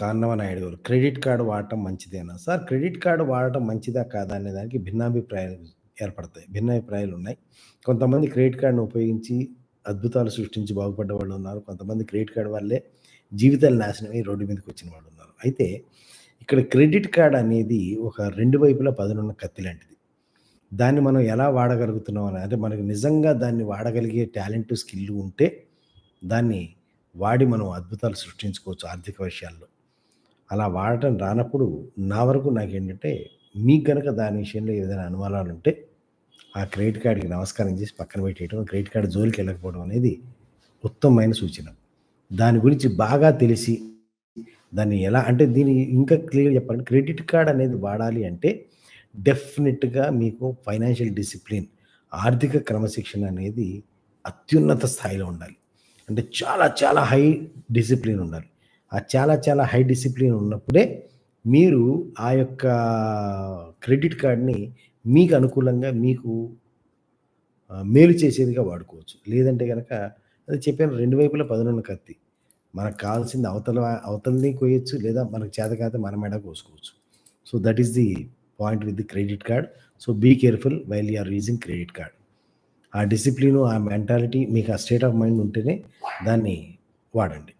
కాన్నవ నాయుడు గారు credit card వాడటం మంచిదేనా? సార్ క్రెడిట్ కార్డు వాడటం మంచిదా కాదా అనే దానికి భిన్నాభిప్రాయాలు ఏర్పడతాయి భిన్నాభిప్రాయాలు ఉన్నాయి. కొంతమంది క్రెడిట్ కార్డును ఉపయోగించి అద్భుతాలు సృష్టించి బాగుపడ్డ వాళ్ళు ఉన్నారు. కొంతమంది క్రెడిట్ కార్డు వల్లే జీవితాలు నాశనమై రోడ్డు మీదకి వచ్చిన వాళ్ళు ఉన్నారు. అయితే ఇక్కడ క్రెడిట్ కార్డ్ అనేది ఒక రెండు వైపులా పదునున్న కత్తి లాంటిది. దాన్ని మనం ఎలా వాడగలుగుతున్నాం అని అంటే మనకు నిజంగా దాన్ని వాడగలిగే టాలెంట్ స్కిల్ ఉంటే దాన్ని వాడి మనం అద్భుతాలు సృష్టించుకోవచ్చు ఆర్థిక విషయాల్లో. అలా వాడటం రానప్పుడు నా వరకు నాకేంటంటే మీకు గనక దాని విషయంలో ఏదైనా అనుమానాలు ఉంటే ఆ క్రెడిట్ కార్డ్కి నమస్కారం చేసి పక్కన పెట్టేయడం క్రెడిట్ కార్డు జోలికి వెళ్ళకపోవడం అనేది ఉత్తమమైన సూచన. దాని గురించి బాగా తెలిసి దాన్ని ఎలా అంటే దీన్ని ఇంకా క్లియర్ చెప్పాలంటే క్రెడిట్ కార్డ్ అనేది వాడాలి అంటే డెఫినెట్గా మీకు ఫైనాన్షియల్ డిసిప్లిన్ ఆర్థిక క్రమశిక్షణ అనేది అత్యున్నత స్థాయిలో ఉండాలి. అంటే చాలా చాలా హై డిసిప్లిన్ ఉండాలి. ఆ చాలా చాలా హై డిసిప్లిన్ ఉన్నప్పుడే మీరు ఆ యొక్క క్రెడిట్ కార్డ్ని మీకు అనుకూలంగా మీకు మేలు చేసేదిగా వాడుకోవచ్చు. లేదంటే కనుక అది చెప్పాను రెండు వైపులా పదునున్న కత్తి. మనకు కావాల్సింది అవతల అవతలని కోయచ్చు లేదా మనకు చేత కాతే మన మెడ కోసుకోవచ్చు. So that is the point with the credit card so be careful while you're using credit card ఆ డిసిప్లిన్ ఆ మెంటాలిటీ మీకు ఆ స్టేట్ ఆఫ్ మైండ్ ఉంటేనే దాన్ని వాడండి.